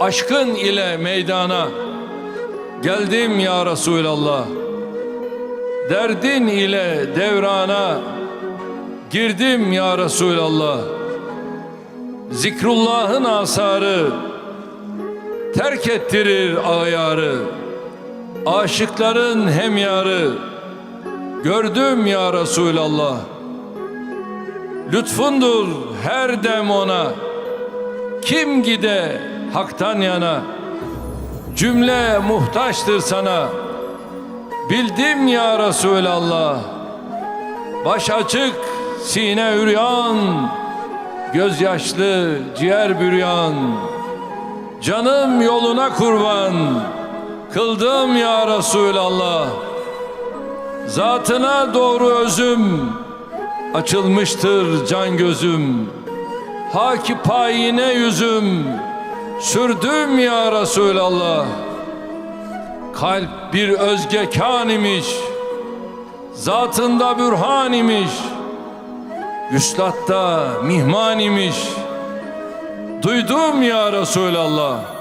Aşkın ile meydana geldim ya Resulallah. Derdin ile devrana girdim ya Resulallah. Zikrullah'ın asarı terk ettirir ayarı. Aşıkların hemyarı gördüm ya Resulallah. Lütfundur her dem ona. Kim gide haktan yana. Cümle muhtaçtır sana. Bildim ya Resulallah. Baş açık, sine üryan, gözyaşlı, ciğer büryan. Canım yoluna kurban, kıldım ya Resulallah. Zatına doğru özüm, açılmıştır can gözüm. Haki payine yüzüm, sürdüm ya Resulallah. Kalp bir özge kan imiş, zatında bürhan imiş, vüslatta mihman imiş. Duydum ya Resulallah.